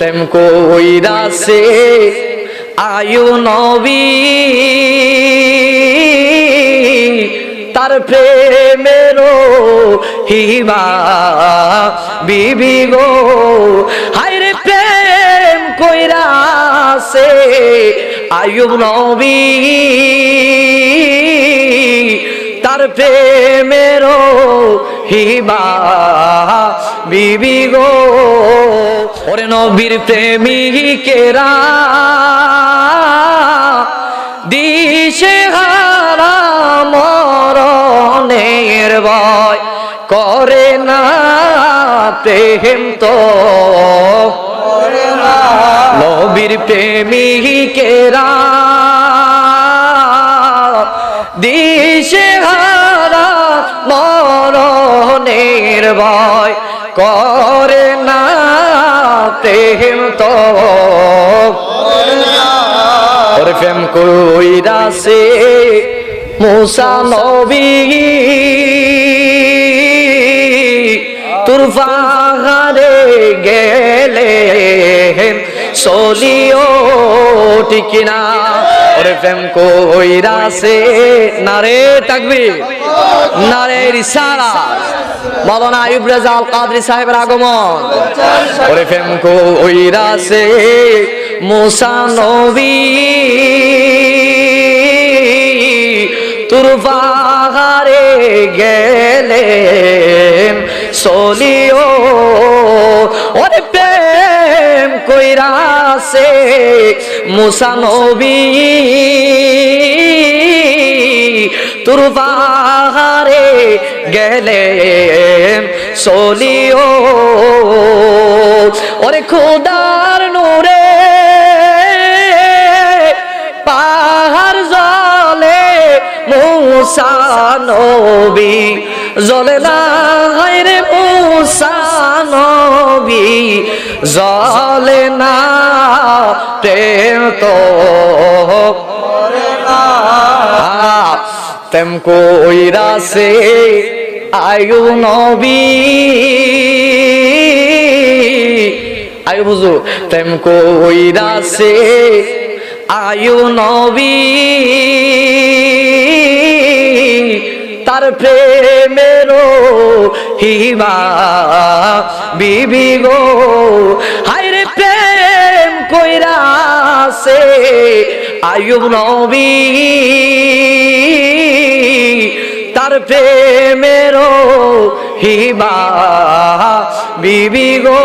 তেম কইরা সে আয়ু নবী। তার প্রেমের হিমা বিবি গো। হায়রে প্রেম কইরা সে আয়ুব নবী। তার প্রেমের হিবা বিবি গো, ওরে নবীর প্রেমিকেরা, দিশে হারা মরণের ভয় করে না, প্রেম তো। নবীর প্রেমিকেরা, দিশে হারা মরণের ভয় করে না প্রেম তো। প্রেম কইরা সে মুসা নবী। তোর গেলে সলিও টিকিনা ওরে প্রেম কইরা নারে তাকবি নারে রিসালা মাওলানা আইয়ুব রেজা আল কাদরি সাহেবের আগমন। ওরে প্রেম কইরা মুসা নবী। তোর পাহাড়ে গেলে সলিও। ওরে প্রেম কইরা সে মুসা নবী, তোর গেলে সলিও ওরে খোদার নূরে, পাহাড় জলে মুসা নবী, জলে না হয় রে মুসা জলে না প্রেম তো তেম কইরা সে আয়ু নবী। আয়ু বুঝু তেম কইরা সে আয়ু নবী। তার প্রেমের হিমা। বিবি গো, হায়রে প্রেম কইরা সে আয়ুব নবী। তার প্রেমের হিমা। বিবি গো,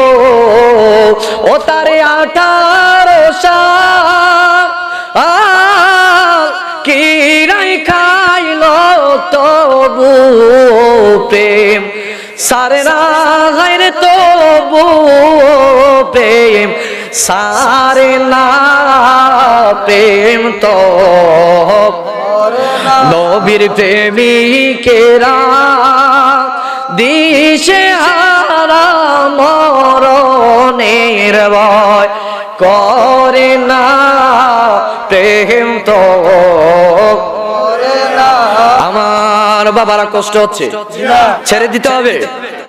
ও তারে আঠারো সাল প্রেম। সারে না রে, তবু প্রেম। সারে না প্রেম তো। নবীর প্রেমিকেরা দিশে হারা মরণের ভয় করে না প্রেম তো। বাবারা কষ্ট হচ্ছে। ছেড়ে দিতে হবে।